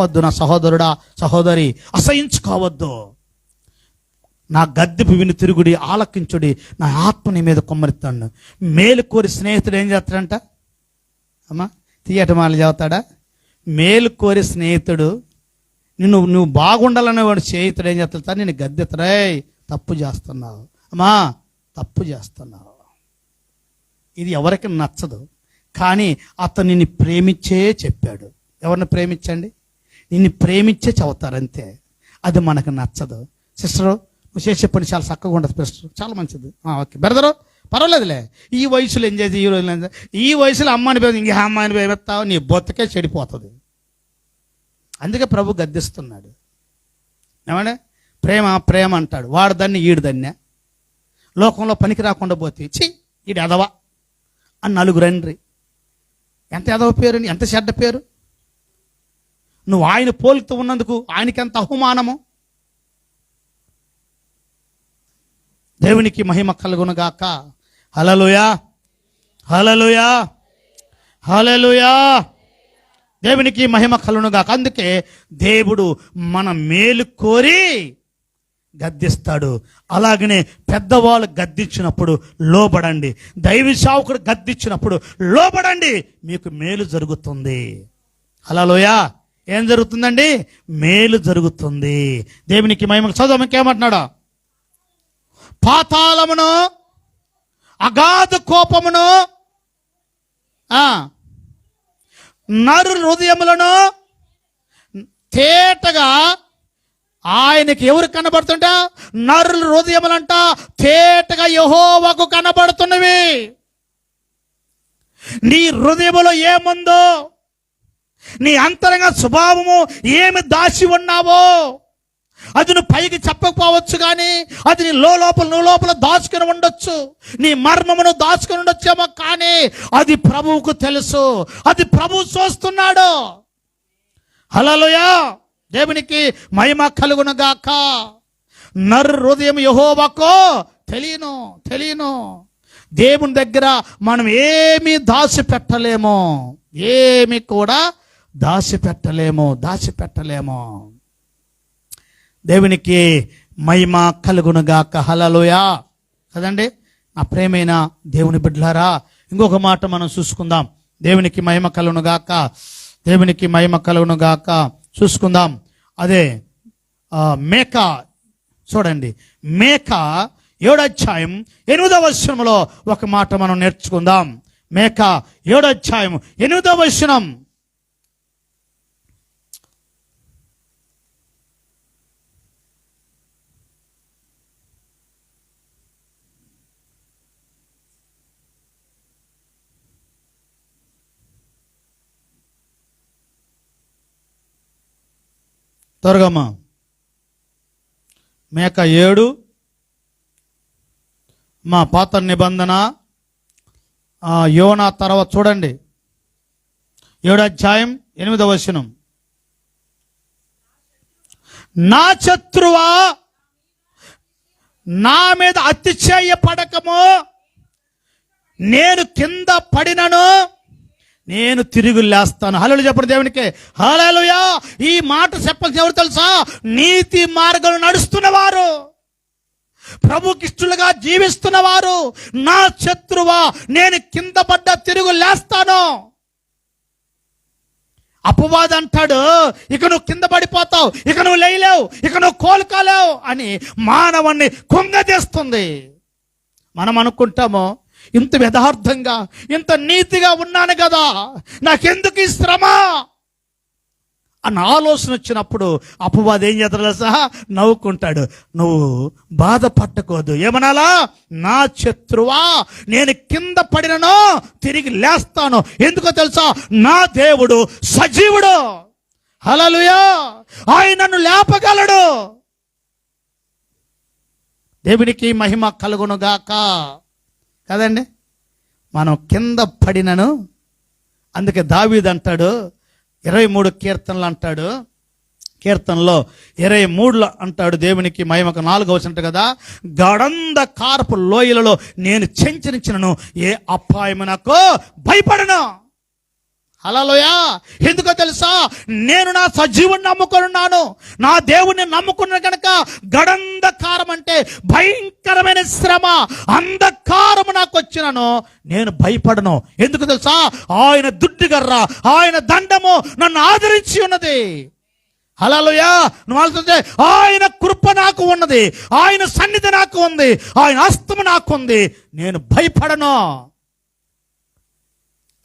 అసహించుకోవద్దు నా సహోదరుడా సహోదరి. అసహించుకోవద్దు. నా గద్దెపు విని తిరుగుడి ఆలకించుడి నా ఆత్మని మీద కొమ్మరిస్తాడు. మేలు కోరి స్నేహితుడు ఏం చేస్తాడంట? అమ్మా తీయట మాలు చదువుతాడా? మేలు కోరి స్నేహితుడు నిన్ను నువ్వు బాగుండాలనే వాడు స్నేహితుడు ఏం చేస్తాడు? నేను గద్దెతరే తప్పు చేస్తున్నావు. అమ్మా తప్పు చేస్తున్నావు. ఇది ఎవరికి నచ్చదు. కానీ అతను నిన్ను ప్రేమించే చెప్పాడు. ఎవరిని ప్రేమించండి? నిన్ను ప్రేమించే చదువుతారు అంతే. అది మనకు నచ్చదు. సిస్టరు నువ్వు చేసే పని చాలా చక్కగా ఉండదు సిస్టర్. చాలా మంచిది. ఓకే. బెరదరు పర్వాలేదులే. ఈ వయసులో ఏం చేసి ఈ రోజులు ఏం ఈ వయసులో అమ్మాని పేరు ఇంక అమ్మాయిని పేమెత్తావు నీ బొత్తకే చెడిపోతుంది. అందుకే ప్రభు గద్దిస్తున్నాడు. ఏమంటే ప్రేమ ప్రేమ అంటాడు. వాడు దాన్ని ఈడు దాన్నే. లోకంలో పనికి రాకుండా పోతే చి ఈడు ఎదవా? అని నలుగురు రండ్రి ఎంత ఎదవ పేరు? ఎంత చెడ్డ పేరు? నువ్వు ఆయన పోలుతూ ఉన్నందుకు ఆయనకి ఎంత అవమానము? దేవునికి మహిమ కలుగునుగాక. హలలుయా హలలుయా హలలుయా దేవునికి మహిమ కలుగునుగాక. అందుకే దేవుడు మన మేలు కోరి గద్దిస్తాడు. అలాగనే పెద్దవాళ్ళు గద్దించినప్పుడు లోబడండి. దైవ సేవకుడు గద్దించినప్పుడు లోబడండి. మీకు మేలు జరుగుతుంది. హలలోయా ఏం జరుగుతుందండి? మేలు జరుగుతుంది. దేవునికి మహిమకు చదువు ఇంకేమంటున్నాడు? పాతాళమును అగాధ కోపమును నరు హృదయములను తేటగా ఆయనకి ఎవరు కనబడుతుంట? నరుల హృదయములంట తేటగా యహోవకు కనబడుతున్నవి. నీ హృదయములో ఏముందో? నీ అంతరంగ స్వభావము ఏమి దాచి ఉన్నావో అది నువ్వు పైకి చెప్పకపోవచ్చు కానీ అది నీ లో లోపల నువ్వు లోపల దాచుకుని ఉండొచ్చు. నీ మర్మమును దాచుకుని ఉండొచ్చేమో కానీ అది ప్రభువుకు తెలుసు. అది ప్రభువు చూస్తున్నాడు. హలలుయా దేవునికి మహిమ కలుగునుగాక. నర్ హృదయం యహోవాకో తెలియను తెలియను. దేవుని దగ్గర మనం ఏమీ దాచిపెట్టలేము. ఏమి కూడా దాచిపెట్టలేము దాచిపెట్టలేము. దేవునికి మహిమ కలుగునుగాక. హలలుయా కదండి? నా ప్రేమైన దేవుని బిడ్డలారా ఇంకొక మాట మనం చూసుకుందాం. దేవునికి మహిమ కలుగునుగాక. దేవునికి మహిమ కలుగునుగాక. చూసుకుందాం. అదే మేక. చూడండి. మేక ఏడధ్యాయం ఎనిమిదవ వచనంలో ఒక మాట మనం నేర్చుకుందాం. మేక ఏడధ్యాయం ఎనిమిదవ వచనం. త్వరగమ్మా మేక ఏడు. మా పాత నిబంధన ఆ, యోనా తర్వాత చూడండి. ఏడు అధ్యాయం ఎనిమిదవ వచనం. నా శత్రువా నా మీద అతిశయ పడకము నేను కింద పడినను. నేను తిరిగి లేస్తాను. హలో చెప్పండి దేవునికి. హలోయా ఈ మాట చెప్పాల్సిన ఎవరు తెలుసా? నీతి మార్గం నడుస్తున్నవారు. ప్రభుకిష్టులుగా జీవిస్తున్నవారు. నా శత్రువా నేను కింద పడ్డ తిరుగు లేస్తాను. అపవాది అంటాడు ఇక నువ్వు కింద పడిపోతావు ఇక నువ్వు లేయలేవు ఇక నువ్వు కోలుకోలేవు అని మానవాన్ని కుంగదీస్తుంది మనం అనుకుంటాము ఇంత యథార్థంగా ఇంత నీతిగా ఉన్నాను కదా నాకెందుకు ఈ శ్రమ? అన్న ఆలోచన వచ్చినప్పుడు అపవాది ఏం చేస్తాడు సహా నవ్వుకుంటాడు. నువ్వు బాధపట్టకూడదు. ఏమనాలా? నా శత్రువా నేను కింద పడినను తిరిగి లేస్తాను. ఎందుకో తెలుసా? నా దేవుడు సజీవుడు. హలలుయా ఆయన నన్ను లేపగలడు. దేవునికి మహిమ కలుగునుగాక. కదండి? మనం కింద పడినను అందుకే దావీద్ అంటాడు ఇరవై మూడు కీర్తనలు అంటాడు. కీర్తనలో ఇరవై మూడులో అంటాడు దేవునికి మహిమకు నాలుగు వచ్చినట్టు కదా గడంద కార్పు లోయలలో నేను చెంచరించినను ఏ అపాయము నాకు భయపడను. హలోయా ఎందుకో తెలుసా? నేను నా సజీవుని నమ్ముకున్నాను నా దేవుణ్ణి నమ్ముకున్న కనుక గడంధకారం అంటే భయంకరమైన శ్రమ అంధకారము నాకు వచ్చినను నేను భయపడను. ఎందుకు తెలుసా? ఆయన దుడ్డుగర్ర ఆయన దండము నన్ను ఆదరించి ఉన్నది. హలోయా నువ్వు ఆయన కృప నాకు ఉన్నది. ఆయన సన్నిధి నాకు ఉంది. ఆయన హస్తము నాకు ఉంది. నేను భయపడను.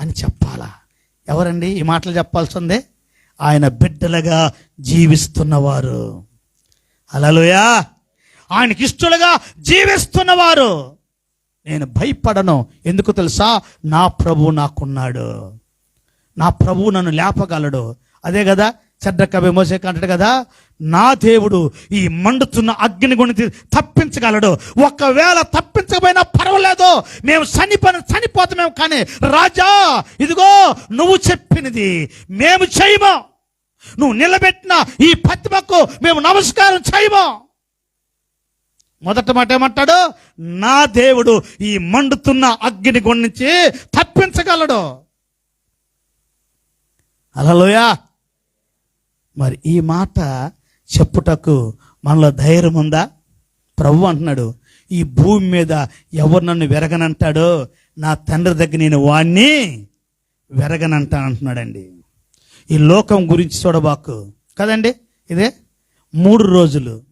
అని చెప్ప ఎవరండి? ఈ మాటలు చెప్పాల్సిందే. ఆయన బిడ్డలుగా జీవిస్తున్నవారు. అలలోయా ఆయనకి ఇష్టలుగా జీవిస్తున్నవారు. నేను భయపడను. ఎందుకు తెలుసా? నా ప్రభు నాకున్నాడు. నా ప్రభువు నన్ను లేపగలడు. అదే కదా? చెడ్డక్క కవి మోసేక అంటాడు కదా నా దేవుడు ఈ మండుతున్న అగ్ని గుణి తప్పించగలడు. ఒకవేళ తప్పించకపోయినా పర్వాలేదు. మేము చనిపోయిన చనిపోతామేమో కానీ రాజా ఇదిగో నువ్వు చెప్పినది మేము చేయము. నువ్వు నిలబెట్టిన ఈ పత్తిమకు మేము నమస్కారం చేయము. మొదట మాట ఏమంటాడు? నా దేవుడు ఈ మండుతున్న అగ్ని గుణించి నుంచి తప్పించగలడు. అలలోయా మరి ఈ మాట చెప్పుటకు మనలో ధైర్యం ఉందా? ప్రభు అంటున్నాడు ఈ భూమి మీద ఎవరు నన్ను వెరగనంటాడో నా తండ్రి దగ్గర నేను వాణ్ణి వెరగనంటా అంటున్నాడండి. ఈ లోకం గురించి చూడబాకు. కదండి ఇదే? మూడు రోజులు.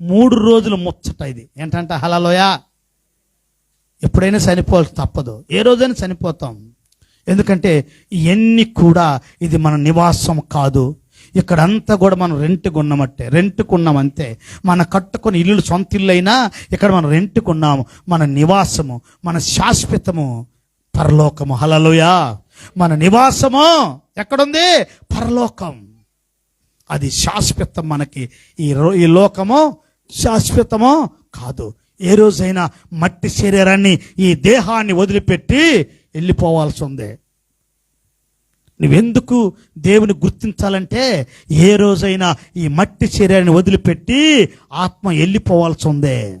మూడు రోజులు ముచ్చట ఇది. ఏంటంటే హలలోయా ఎప్పుడైనా చనిపోవాల్సి తప్పదు. ఏ రోజైనా చనిపోతాం. ఎందుకంటే ఇవన్నీ కూడా ఇది మన నివాసం కాదు. ఇక్కడంతా కూడా మనం రెంట్కి ఉన్నామట్టే రెంట్కు ఉన్నాం అంతే మన కట్టుకుని ఇల్లు సొంత ఇల్లు అయినా ఇక్కడ మనం రెంట్కు ఉన్నాము మన నివాసము మన శాశ్వతము పరలోకము. హలలుయా మన నివాసము ఎక్కడుంది? పరలోకం. అది శాశ్వతం మనకి. ఈ రో- ఈ లోకము శాశ్వతమో కాదు. ఏ రోజైనా మట్టి శరీరాన్ని ఈ దేహాన్ని వదిలిపెట్టి వెళ్ళిపోవాల్సి ఉంది. నువ్వెందుకు దేవుని గుర్తించాలంటే ఏ రోజైనా ఈ మట్టి శరీరాన్ని వదిలిపెట్టి ఆత్మ వెళ్ళిపోవాల్సి ఉంది.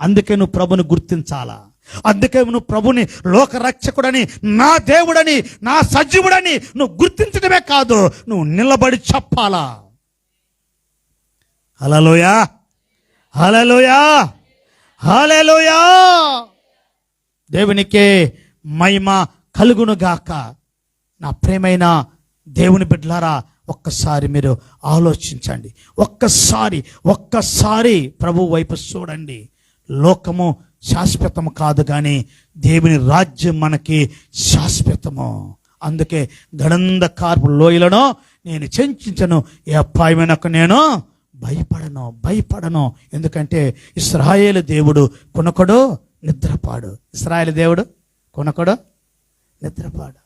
అందుకే నువ్వు ప్రభుని గుర్తించాలా? అందుకే నువ్వు ప్రభుని లోక రక్షకుడని నా దేవుడని నా సజీవుడని నువ్వు గుర్తించడమే కాదు నువ్వు నిలబడి చెప్పాలా? హలలోయా హలలోయా హలలోయా దేవునికే మహిమ కలుగును గాక నా ప్రేమైన దేవుని బిడ్డలారా ఒక్కసారి మీరు ఆలోచించండి. ఒక్కసారి ఒక్కసారి ప్రభు వైపు చూడండి. లోకము శాశ్వతము కాదు కానీ దేవుని రాజ్యం మనకి శాశ్వతము. అందుకే గడంధకార్పు లోయలను నేను చెంచను ఏ అపాయమైనకు నేను భయపడను భయపడను. ఎందుకంటే ఇస్రాయేలు దేవుడు కొనకడు నిద్రపాడు. ఇస్రాయేల్ దేవుడు కొనకడు నిద్రపాడు.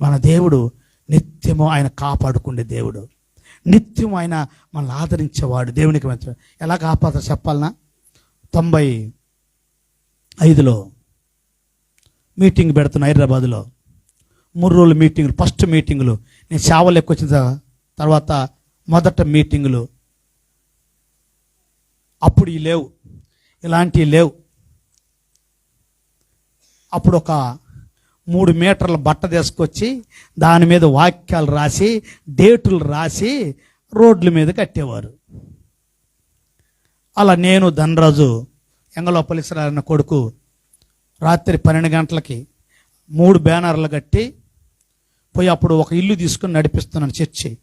మన దేవుడు నిత్యము ఆయన కాపాడుకునే దేవుడు. నిత్యం ఆయన మనల్ని ఆదరించేవాడు. దేవునికి మంచి ఎలా కాపాడతారు చెప్పాలనా? తొంభై ఐదులో మీటింగ్ పెడుతున్న హైదరాబాద్లో. మూడు రోజులు మీటింగులు ఫస్ట్ మీటింగులు. నేను సేవలు ఎక్కువ వచ్చిన తర్వాత మొదట మీటింగులు. అప్పుడు ఈ లేవు. ఇలాంటివి లేవు. అప్పుడు ఒక మూడు మీటర్ల బట్ట తీసుకొచ్చి దాని మీద వాక్యాలు రాసి డేటులు రాసి రోడ్ల మీద కట్టేవారు. అలా నేను ధనరాజు ఎంగలోపలిసరాన్న కొడుకు రాత్రి పన్నెండు గంటలకి మూడు బ్యానర్లు కట్టి పోయి అప్పుడు ఒక ఇల్లు తీసుకుని నడిపిస్తున్నాను చర్చి.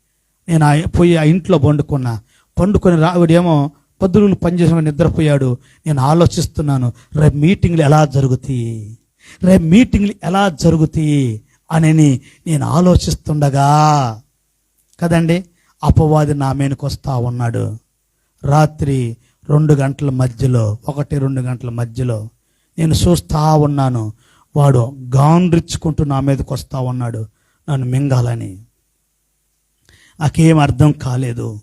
నేను ఆ పోయి ఆ ఇంట్లో పండుకున్నా. పండుకొని రావిడేమో పొద్దులు పనిచేసిన నిద్రపోయాడు. నేను ఆలోచిస్తున్నాను రేపు మీటింగ్లు ఎలా జరుగుతాయి? రేపు మీటింగ్లు ఎలా జరుగుతాయి అని నేను ఆలోచిస్తుండగా కదండి అపవాది నా మీదకి వస్తూ ఉన్నాడు. రాత్రి రెండు గంటల మధ్యలో ఒకటి రెండు గంటల మధ్యలో నేను చూస్తూ ఉన్నాను. వాడు గాండ్రిచ్చుకుంటూ నా మీదకి వస్తూ ఉన్నాడు. నన్ను మింగాలని. నాకేం అర్థం కాలేదు.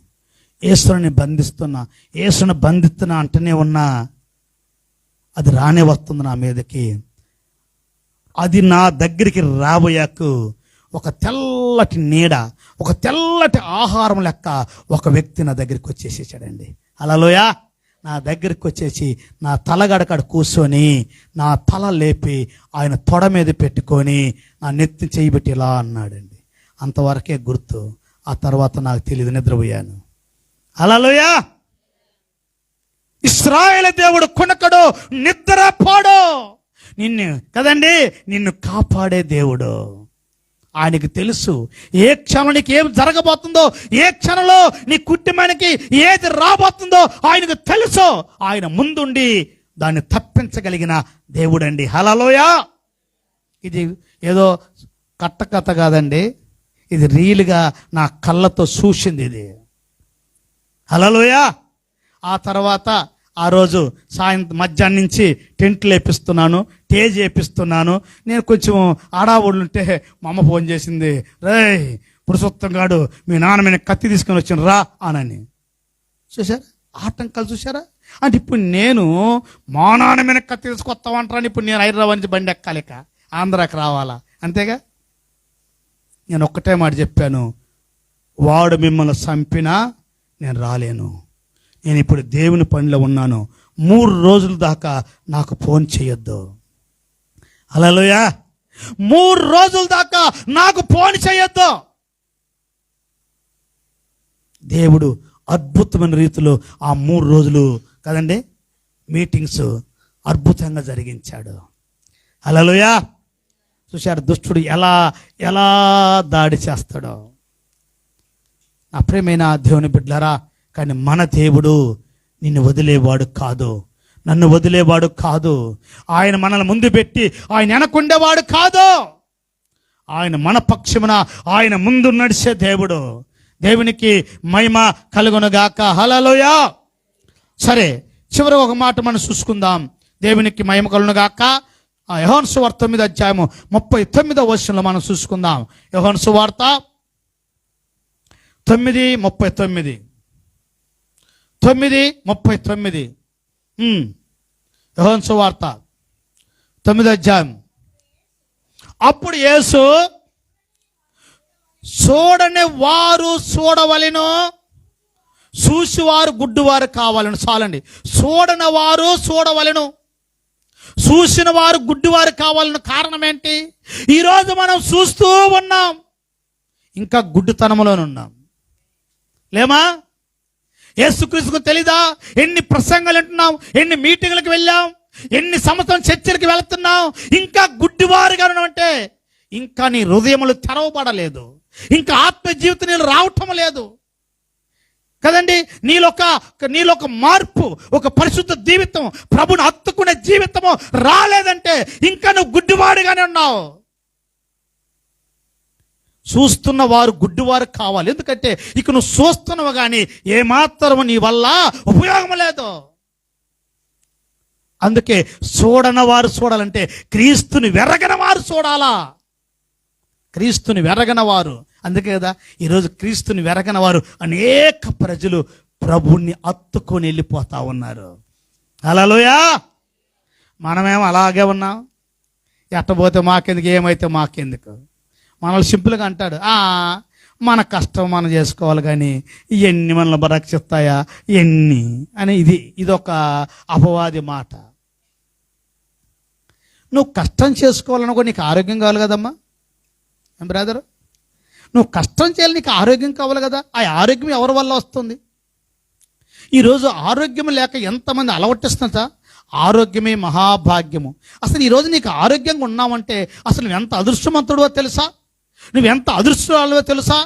ఈశ్వరుని బంధిస్తున్నా ఈశ్వరుని బంధిస్తున్నా అంటేనే ఉన్నా అది రానే వస్తుంది నా మీదకి. అది నా దగ్గరికి రాబోయాకు ఒక తెల్లటి నీడ ఒక తెల్లటి ఆహారం లెక్క ఒక వ్యక్తి నా దగ్గరికి వచ్చేసేసాడండి. అలలోయా నా దగ్గరికి వచ్చేసి నా తలగడకడ కూర్చొని నా తల లేపి ఆయన తొడ మీద పెట్టుకొని నా నెత్తి చేయబెట్టి ఇలా అన్నాడండి. అంతవరకే గుర్తు ఆ తర్వాత నాకు తెలియదు నిద్రపోయాను. అలలోయా ఇస్రాయేల్ దేవుడు కొనకడు నిద్రపోడు నిన్ను కదండి నిన్ను కాపాడే దేవుడు. ఆయనకు తెలుసు ఏ క్షణానికి ఏం జరగబోతుందో ఏ క్షణంలో నీ కుటుంబానికి ఏది రాబోతుందో ఆయనకు తెలుసు. ఆయన ముందుండి దాన్ని తప్పించగలిగిన దేవుడండి. హలలోయా ఇది ఏదో కట్టకథ కాదండి. ఇది రియల్గా నా కళ్ళతో చూసింది ఇది. హలలోయా ఆ తర్వాత ఆ రోజు సాయంత్రం మధ్యాహ్నం నుంచి టెంట్లు వేపిస్తున్నాను టేజ్ వేపిస్తున్నాను. నేను కొంచెం ఆడావుడుంటే మా అమ్మ ఫోన్ చేసింది రేయ్ పురుషోత్తం గాడు మీ నాన్నమైన కత్తి తీసుకొని వచ్చిన రా అనని. చూసారా ఆటంకాలు చూసారా అంటే ఇప్పుడు నేను మా నాన్నమైన కత్తి తీసుకొస్తామంటారని ఇప్పుడు నేను హైదరాబాద్ నుంచి బండి ఎక్కాలిక ఆంధ్రాకి రావాలా? అంతేగా? నేను ఒక్కటే మాట చెప్పాను వాడు మిమ్మల్ని చంపినా నేను రాలేను. నేను ఇప్పుడు దేవుని పనిలో ఉన్నాను. మూడు రోజుల దాకా నాకు ఫోన్ చేయొద్దు. అలలోయా! మూడు రోజుల దాకా నాకు ఫోన్ చేయొద్దు. దేవుడు అద్భుతమైన రీతిలో ఆ మూడు రోజులు కదండి మీటింగ్స్ అద్భుతంగా జరిగించాడు. అలలోయా! చూశారు దుష్టుడు ఎలా ఎలా దాడి చేస్తాడో. నా ప్రేమైన దేవుని బిడ్డలరా కానీ మన దేవుడు నిన్ను వదిలేవాడు కాదు. నన్ను వదిలేవాడు కాదు. ఆయన మనల్ని ముందు పెట్టి ఆయన వెనకుండేవాడు కాదు. ఆయన మన పక్షమున ఆయన ముందు నడిచే దేవుడు. దేవునికి మహిమ కలుగునుగాక. హలలోయా సరే చివరి ఒక మాట మనం చూసుకుందాం. దేవునికి మహిమ కలుగునుగాక. ఆ యెహోను సువార్త తొమ్మిది అధ్యాయము ముప్పై తొమ్మిదో వర్షంలో మనం చూసుకుందాం. యెహోను సువార్త తొమ్మిది ముప్పై తొమ్మిది. తొమ్మిది ముప్పై తొమ్మిది. ఉమ్. వార్త సువార్త. తొమ్మిది అధ్యాయం. అప్పుడు యేసు చూడని వారు చూడవలెను చూసివారు గుడ్డువారు కావాలను. చాలండి. చూడని వారు చూడవలెను చూసిన వారు గుడ్డివారు కావాలని కారణం ఏంటి ఈరోజు మనం చూస్తూ ఉన్నాం ఇంకా గుడ్డితనంలోనున్నాం లేమా? యేసుక్రీస్తుకు తెలీదా? ఎన్ని ప్రసంగాలు అంటున్నాం ఎన్ని మీటింగ్లకు వెళ్ళాం ఎన్ని సంవత్సరం చర్చలకు వెళుతున్నాం ఇంకా గుడ్డివారుగా ఉన్నామంటే ఇంకా నీ హృదయములు తెరవబడలేదు. ఇంకా ఆత్మ జీవితం నీళ్ళు రావటం లేదు. కదండి నీలొక నీలొక మార్పు ఒక పరిశుద్ధ జీవితం ప్రభుని హత్తుకునే జీవితము రాలేదంటే ఇంకా నువ్వు గుడ్డివాడుగానే ఉన్నావు. చూస్తున్న వారు గుడ్డివారు కావాలి. ఎందుకంటే ఇక నువ్వు చూస్తున్నావు కానీ ఏమాత్రం నీ వల్ల ఉపయోగం లేదు. అందుకే చూడన వారు చూడాలంటే క్రీస్తుని వెరగన వారు చూడాలా. క్రీస్తుని వెరగన వారు. అందుకే కదా ఈరోజు క్రీస్తుని వెరగన వారు అనేక ప్రజలు ప్రభుణ్ణి అత్తుకొని వెళ్ళిపోతా ఉన్నారు. అలలోయా మనమేమో అలాగే ఉన్నాం? ఎట్టబోతే మాకెందుకు? ఏమైతే మాకెందుకు? మనల్ని సింపుల్గా అంటాడు. మన కష్టం మనం చేసుకోవాలి కానీ ఇవన్నీ మనల్ని రక్షిస్తాయా ఎన్ని? అని ఇది ఇదొక అపవాది మాట. నువ్వు కష్టం చేసుకోవాలనుకో నీకు ఆరోగ్యం కావాలి కదమ్మా? ఏం బ్రదర్? నువ్వు కష్టం చేయాలి నీకు ఆరోగ్యం కావాలి కదా? ఆ ఆరోగ్యం ఎవరి వల్ల వస్తుంది? ఈరోజు ఆరోగ్యం లేక ఎంతమంది అలవట్టిస్తున్నట? ఆరోగ్యమే మహాభాగ్యము. అసలు ఈరోజు నీకు ఆరోగ్యంగా ఉన్నావంటే అసలు నువ్వు ఎంత అదృష్టవంతుడో తెలుసా? నువ్వెంత అదృష్టాలో తెలుసా?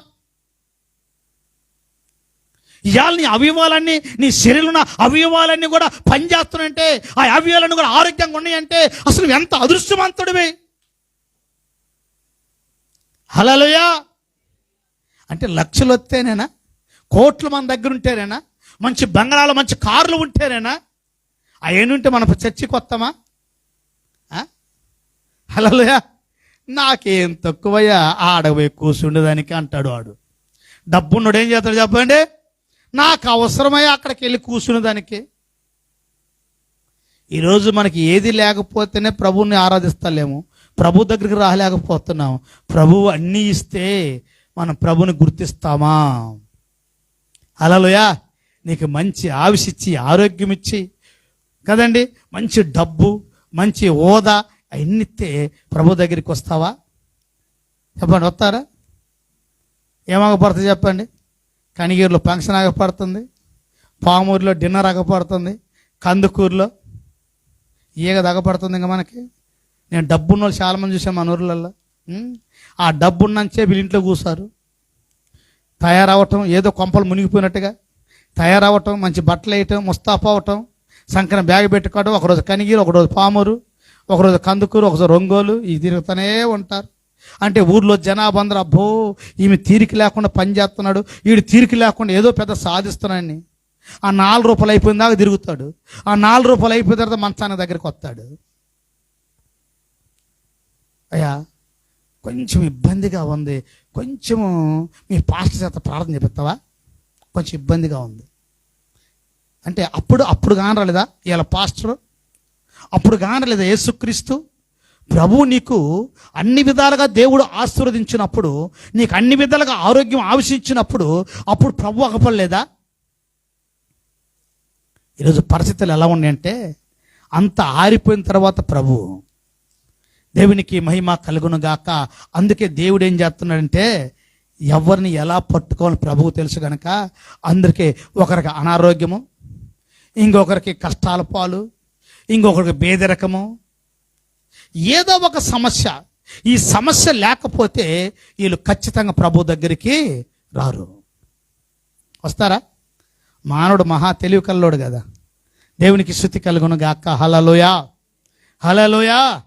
ఇవాళ నీ అవయవాలన్నీ నీ శరీరంలో అవయవాలన్నీ కూడా పనిచేస్తున్నాయంటే ఆ అవయవాలన్నీ కూడా ఆరోగ్యంగా ఉన్నాయంటే అసలు నువ్వు ఎంత అదృష్టవంతుడివి? హలలుయా అంటే లక్షలు వస్తేనేనా? కోట్లు మన దగ్గర ఉంటేనేనా? మంచి బంగాళాలు మంచి కార్లు ఉంటేనేనా? అవేనుంటే మన చర్చికి వస్తామా హలోయా నాకేం తక్కువయ్యా ఆడపోయి కూర్చుండేదానికి అంటాడు వాడు. డబ్బున్నోడు ఏం చేస్తాడు చెప్పండి? నాకు అవసరమయ్యా అక్కడికి వెళ్ళి కూర్చునేదానికి ఈరోజు మనకి ఏది లేకపోతేనే ప్రభువుని ఆరాధిస్తలేము. ప్రభు దగ్గరికి రాలేకపోతున్నాం ప్రభువు అన్నీ ఇస్తే మనం ప్రభుని గుర్తిస్తామా? అలలోయా నీకు మంచి ఆవిషిచ్చి ఆరోగ్యం ఇచ్చి కదండి? మంచి డబ్బు మంచి హోదా అవన్నీ ఇస్తే ప్రభు దగ్గరికి వస్తావా? చెప్పండి వస్తారా? ఏమాగపడుతుంది చెప్పండి? కనిగీరులో ఫంక్షన్ ఆగపడుతుంది పామూరులో డిన్నర్ ఆగపడుతుంది కందుకూరులో ఈగ దగపడుతుంది ఇంకా మనకి. నేను డబ్బున్న వాళ్ళు చాలా మంది చూసాను మన ఊర్లలో ఆ డబ్బున్నంచే వీళ్ళ ఇంట్లో కూసారు. తయారవటం ఏదో కొంపలు మునిగిపోయినట్టుగా తయారవటం మంచి బట్టలు వేయటం ముస్తాఫా అవటం సంకన బ్యాగ్ పెట్టుకోవడం ఒకరోజు కనిగిరి ఒకరోజు పామూరు ఒకరోజు కందుకూరు ఒకరోజు ఒంగోలు ఇది తిరుగుతూనే ఉంటారు. అంటే ఊర్లో జనాభా అందరూ అబ్బో ఈమె తీరిక లేకుండా పని చేస్తున్నాడు వీడు తీరిక లేకుండా ఏదో పెద్ద సాధిస్తున్నాడని. ఆ నాలుగు రూపాయలు అయిపోయిన దాకా తిరుగుతాడు. ఆ నాలుగు రూపాయలు అయిపోయిన తర్వాత మంచానికి దగ్గరికి వస్తాడు. అయ్యా కొంచెం ఇబ్బందిగా ఉంది. కొంచెము మీ పాస్టర్ చేత ప్రార్థన చేపిస్తావా? కొంచెం ఇబ్బందిగా ఉంది. అంటే అప్పుడు అప్పుడు కానరాలేదా? ఇలా పాస్టర్ అప్పుడు కానలేదు యేసుక్రీస్తు ప్రభువు నీకు అన్ని విధాలుగా దేవుడు ఆశీర్వదించినప్పుడు నీకు అన్ని విధాలుగా ఆరోగ్యం ఆవశించినప్పుడు అప్పుడు ప్రభు అగపడలేదా ఈరోజు పరిస్థితులు ఎలా ఉన్నాయంటే అంత ఆరిపోయిన తర్వాత ప్రభు దేవునికి మహిమ కలుగును గాక. అందుకే దేవుడు ఏం చేస్తున్నాడంటే ఎవరిని ఎలా పట్టుకోవాలని ప్రభువు తెలుసు గనక అందరికీ ఒకరికి అనారోగ్యము ఇంకొకరికి కష్టాల పాలు ఇంకొకరికి బేదరకము ఏదో ఒక సమస్య. ఈ సమస్య లేకపోతే వీళ్ళు ఖచ్చితంగా ప్రభు దగ్గరికి రారు. వస్తారా? మానవుడు మహా తెలివి కల్లోడు కదా. దేవునికి శృతి కలుగును గాక హలలోయా హలలోయా